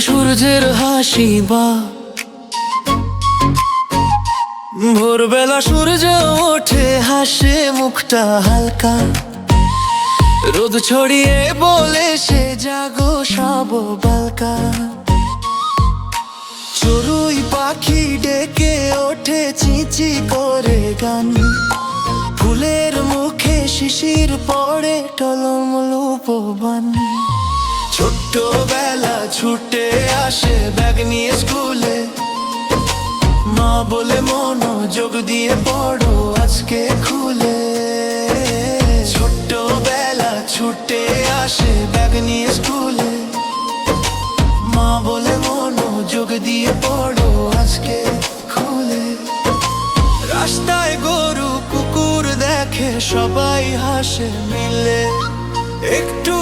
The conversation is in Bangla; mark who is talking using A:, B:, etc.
A: সূর্যের হাসি বা ভোরবেলা সূর্য ওঠে, হাসে, মুখটা হালকা। রোদ ছড়িয়ে বলে সে, জাগো সব বালকা। চড়ুই পাখি ডেকে ওঠে, চিচি করে গান। ফুলের মুখে শিশির পড়ে, টলমল উপবান। ছোট্টবেলা ছুটে আসে, ব্যাগ নিয়ে স্কুলে। মা বলে, মনোযোগ দিয়ে পড়ো, আজকে খুলে। ছোট্টবেলা ছুটে আসে, ব্যাগ নিয়ে স্কুলে। মা বলে, মনোযোগ দিয়ে পড়ো, আজকে খুলে। রাস্তায় গরু, কুকুর দেখে সবাই হাসে মিলে। একটু